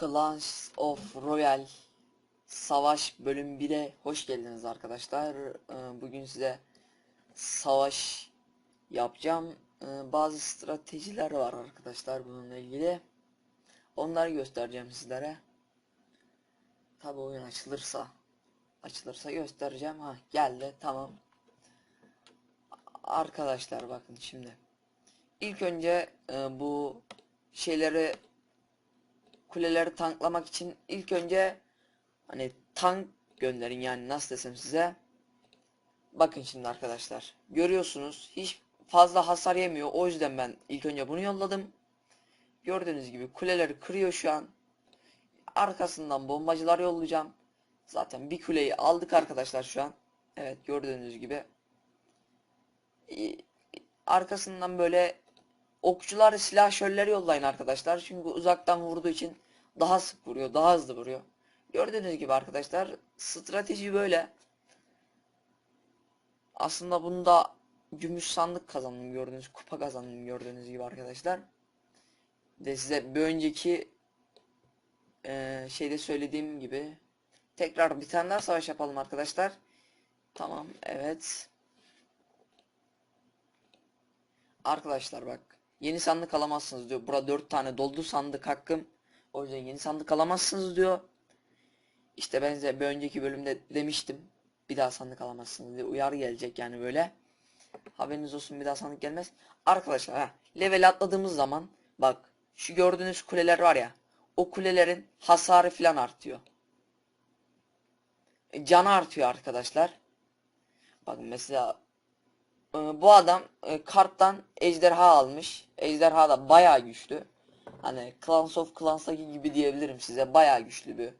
Clans of Royale Savaş bölüm 1'e hoş geldiniz arkadaşlar. Ee, Bugün size savaş yapacağım. Ee, Bazı stratejiler var arkadaşlar bununla ilgili. Onları göstereceğim sizlere. Tabi oyun açılırsa açılırsa göstereceğim. Ha geldi tamam. Arkadaşlar bakın şimdi. İlk önce e, bu şeyleri kuleleri tanklamak için ilk önce hani tank gönderin yani nasıl desem size. Bakın şimdi arkadaşlar. Görüyorsunuz hiç fazla hasar yemiyor. O yüzden ben ilk önce bunu yolladım. Gördüğünüz gibi kuleleri kırıyor şu an. Arkasından bombacılar yollayacağım. Zaten bir kuleyi aldık arkadaşlar şu an. Evet gördüğünüz gibi. Arkasından böyle okçular silahşörleri yollayın arkadaşlar. Çünkü uzaktan vurduğu için daha sık vuruyor, daha hızlı vuruyor. Gördüğünüz gibi arkadaşlar strateji böyle. Aslında bunda gümüş sandık kazandım gördüğünüz kupa kazandım gördüğünüz gibi arkadaşlar. De size bir önceki eee, şeyde söylediğim gibi tekrar bir tane daha savaş yapalım arkadaşlar. Tamam evet. Arkadaşlar bak yeni sandık alamazsınız diyor. Burada 4 tane doldu sandık hakkım. O yüzden yeni sandık alamazsınız diyor. İşte ben size bir önceki bölümde demiştim. Bir daha sandık alamazsınız diye uyarı gelecek yani böyle. Haberiniz olsun bir daha sandık gelmez. Arkadaşlar ha, level atladığımız zaman bak şu gördüğünüz kuleler var ya. O kulelerin hasarı falan artıyor. E, Canı artıyor arkadaşlar. Bakın mesela ee, bu adam e, karttan ejderha almış. Ejderha da bayağı güçlü. Hani Clans of Clans'taki gibi diyebilirim size. Bayağı güçlü bir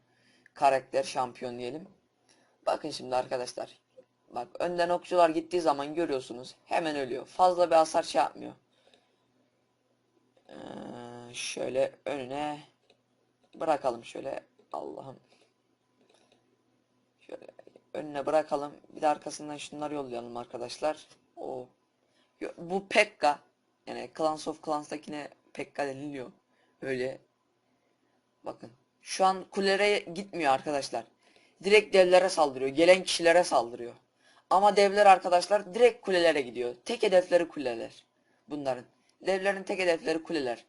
karakter, şampiyon diyelim. Bakın şimdi arkadaşlar. Bak önden okçular gittiği zaman görüyorsunuz. Hemen ölüyor. Fazla bir hasar şey yapmıyor. Ee, şöyle önüne bırakalım şöyle. Allah'ım. Önüne bırakalım. Bir de arkasından şunları yollayalım arkadaşlar. O bu Pekka yani Clans of Clans'takine Pekka deniliyor. Öyle bakın. Şu an kulelere gitmiyor arkadaşlar. Direkt devlere saldırıyor. Gelen kişilere saldırıyor. Ama devler arkadaşlar direkt kulelere gidiyor. Tek hedefleri kuleler. Bunların. Devlerin tek hedefleri kuleler.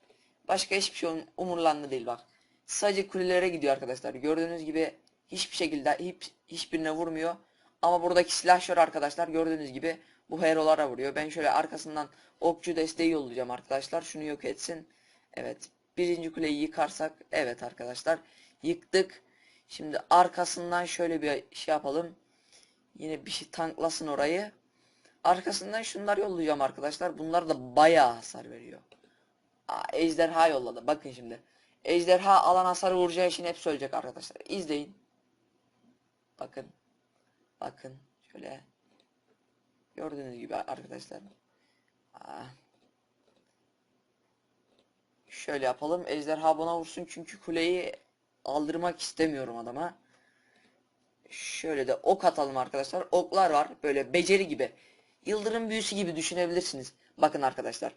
Başka hiçbir şey um- umurlarında değil bak. Sadece kulelere gidiyor arkadaşlar. Gördüğünüz gibi hiçbir şekilde hiç, hiçbirine vurmuyor. Ama buradaki silahşör arkadaşlar gördüğünüz gibi bu herolara vuruyor. Ben şöyle arkasından okçu desteği yollayacağım arkadaşlar. Şunu yok etsin. Evet. Birinci kuleyi yıkarsak. Evet arkadaşlar. Yıktık. Şimdi arkasından şöyle bir şey yapalım. Yine bir şey tanklasın orayı. Arkasından şunlar yollayacağım arkadaşlar. Bunlar da bayağı hasar veriyor. Aa, ejderha yolladı. Bakın şimdi. Ejderha alan hasarı vuracağı için hep söyleyecek arkadaşlar. İzleyin. Bakın. Bakın. Şöyle. Gördüğünüz gibi arkadaşlar. Aa. Şöyle yapalım. Ejderha bana vursun çünkü kuleyi aldırmak istemiyorum adama. Şöyle de ok atalım arkadaşlar. Oklar var. Böyle beceri gibi. Yıldırım büyüsü gibi düşünebilirsiniz. Bakın arkadaşlar.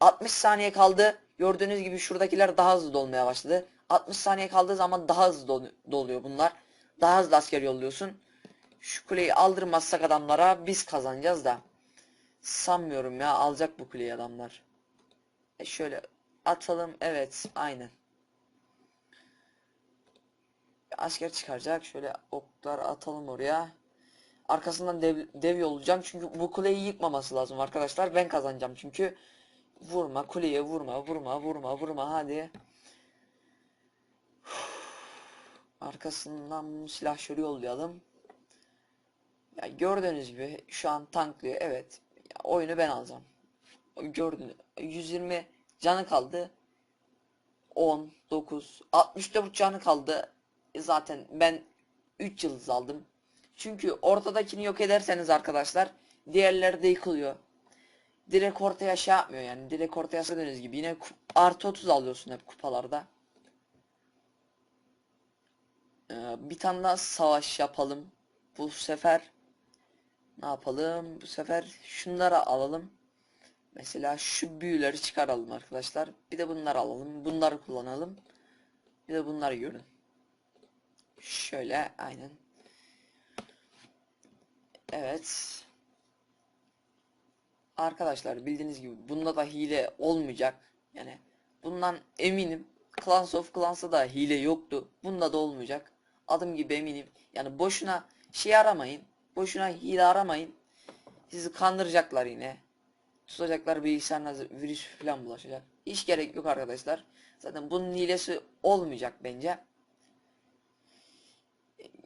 60 saniye kaldı. Gördüğünüz gibi şuradakiler daha hızlı dolmaya başladı. 60 saniye kaldığı zaman daha hızlı dolu- doluyor bunlar. Daha hızlı asker yolluyorsun. Şu kuleyi aldırmazsak adamlara biz kazanacağız da. Sanmıyorum ya alacak bu kuleyi adamlar. E şöyle atalım. Evet aynen. Asker çıkaracak. Şöyle oklar atalım oraya. Arkasından dev, dev yollayacağım. Çünkü bu kuleyi yıkmaması lazım arkadaşlar. Ben kazanacağım çünkü. Vurma kuleye vurma vurma vurma vurma hadi. Arkasından silahşörü yollayalım. Ya gördüğünüz gibi şu an tanklıyor. Evet. Ya oyunu ben alacağım. Gördüğünüz 120 canı kaldı. 10, 9, 64 canı kaldı. E zaten ben 3 yıldız aldım. Çünkü ortadakini yok ederseniz arkadaşlar diğerleri de yıkılıyor. Direkt ortaya şey yapmıyor yani. Direkt ortaya gördüğünüz gibi yine artı 30 alıyorsun hep kupalarda. Ee, bir tane daha savaş yapalım. Bu sefer Ne yapalım? Bu sefer şunları alalım. Mesela şu büyüleri çıkaralım arkadaşlar. Bir de bunları alalım. Bunları kullanalım. Bir de bunları görün. Şöyle aynen. Evet. Arkadaşlar bildiğiniz gibi bunda da hile olmayacak. Yani bundan eminim. Clans of Clans'ta da hile yoktu. Bunda da olmayacak. Adım gibi eminim. Yani boşuna şey aramayın. Boşuna hile aramayın. Sizi kandıracaklar yine. Tutacaklar bilgisayarınıza virüs falan bulaşacak. Hiç gerek yok arkadaşlar. Zaten bunun hilesi olmayacak bence.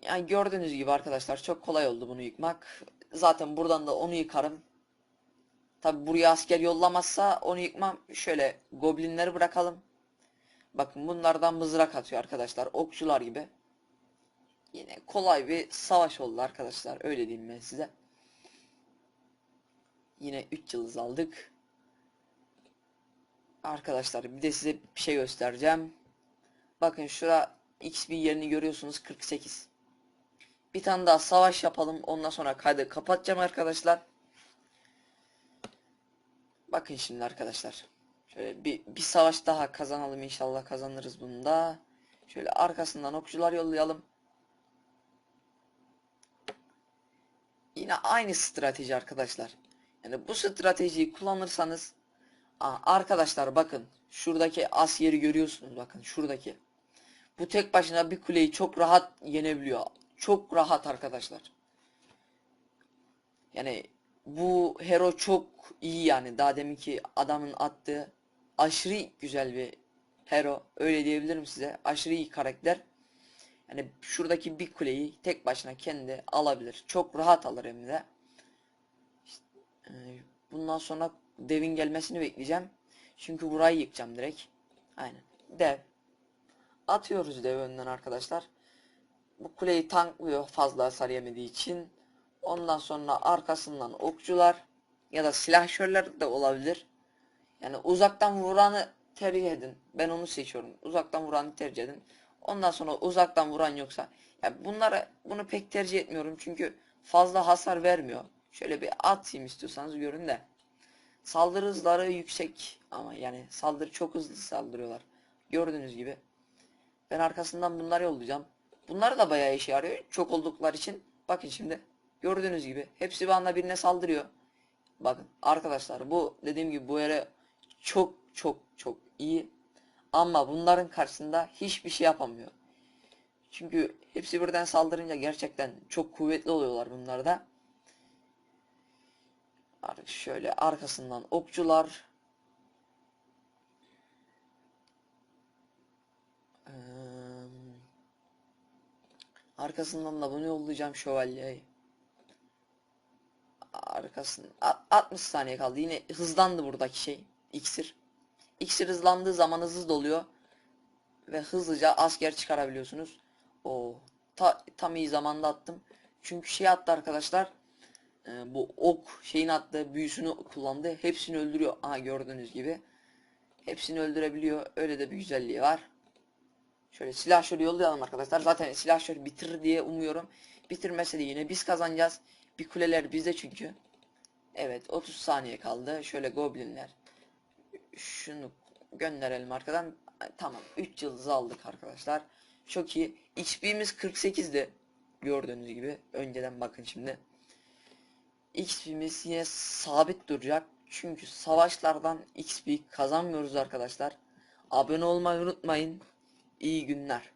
Yani gördüğünüz gibi arkadaşlar çok kolay oldu bunu yıkmak. Zaten buradan da onu yıkarım. Tabi buraya asker yollamazsa onu yıkmam. Şöyle goblinleri bırakalım. Bakın bunlardan mızrak atıyor arkadaşlar. Okçular gibi. Yine kolay bir savaş oldu arkadaşlar. Öyle diyeyim ben size. Yine 3 yıldız aldık. Arkadaşlar bir de size bir şey göstereceğim. Bakın şura XP yerini görüyorsunuz 48. Bir tane daha savaş yapalım. Ondan sonra kaydı kapatacağım arkadaşlar. Bakın şimdi arkadaşlar. Şöyle bir, bir savaş daha kazanalım inşallah kazanırız bunu da. Şöyle arkasından okçular yollayalım. Yine aynı strateji arkadaşlar. Yani bu stratejiyi kullanırsanız arkadaşlar bakın şuradaki as yeri görüyorsunuz bakın şuradaki. Bu tek başına bir kuleyi çok rahat yenebiliyor. Çok rahat arkadaşlar. Yani bu hero çok iyi yani. Daha deminki adamın attığı aşırı güzel bir hero. Öyle diyebilirim size. Aşırı iyi karakter. Yani şuradaki bir kuleyi tek başına kendi alabilir. Çok rahat alır hem de. E, bundan sonra devin gelmesini bekleyeceğim. Çünkü burayı yıkacağım direkt. Aynen. Dev. Atıyoruz dev önden arkadaşlar. Bu kuleyi tanklıyor fazla hasar yemediği için. Ondan sonra arkasından okçular ya da silahşörler de olabilir. Yani uzaktan vuranı tercih edin. Ben onu seçiyorum. Uzaktan vuranı tercih edin. Ondan sonra uzaktan vuran yoksa ya bunlara bunu pek tercih etmiyorum çünkü fazla hasar vermiyor. Şöyle bir atayım istiyorsanız görün de. Saldırı hızları yüksek ama yani saldırı çok hızlı saldırıyorlar. Gördüğünüz gibi. Ben arkasından bunları yollayacağım. Bunlar da bayağı işe yarıyor. Çok oldukları için. Bakın şimdi. Gördüğünüz gibi. Hepsi bir anda birine saldırıyor. Bakın arkadaşlar bu dediğim gibi bu yere çok çok çok iyi. Ama bunların karşısında hiçbir şey yapamıyor. Çünkü hepsi birden saldırınca gerçekten çok kuvvetli oluyorlar bunlar da. Şöyle arkasından okçular. Ee, arkasından da bunu yollayacağım şövalyeyi. Arkasın 60 saniye kaldı. Yine hızlandı buradaki şey. İksir. İksir hızlandığı zaman hızlı doluyor. Ve hızlıca asker çıkarabiliyorsunuz. O ta, tam iyi zamanda attım. Çünkü şey attı arkadaşlar. E, bu ok şeyin attığı büyüsünü kullandı. Hepsini öldürüyor. Aha gördüğünüz gibi. Hepsini öldürebiliyor. Öyle de bir güzelliği var. Şöyle silah şöyle yollayalım arkadaşlar. Zaten silah şöyle bitirir diye umuyorum. Bitirmese de yine biz kazanacağız. Bir kuleler bizde çünkü. Evet 30 saniye kaldı. Şöyle goblinler. Şunu gönderelim arkadan. Tamam 3 yıldız aldık arkadaşlar. Çok iyi. XP'miz 48'di. Gördüğünüz gibi. Önceden bakın şimdi. XP'miz yine sabit duracak. Çünkü savaşlardan XP kazanmıyoruz arkadaşlar. Abone olmayı unutmayın. İyi günler.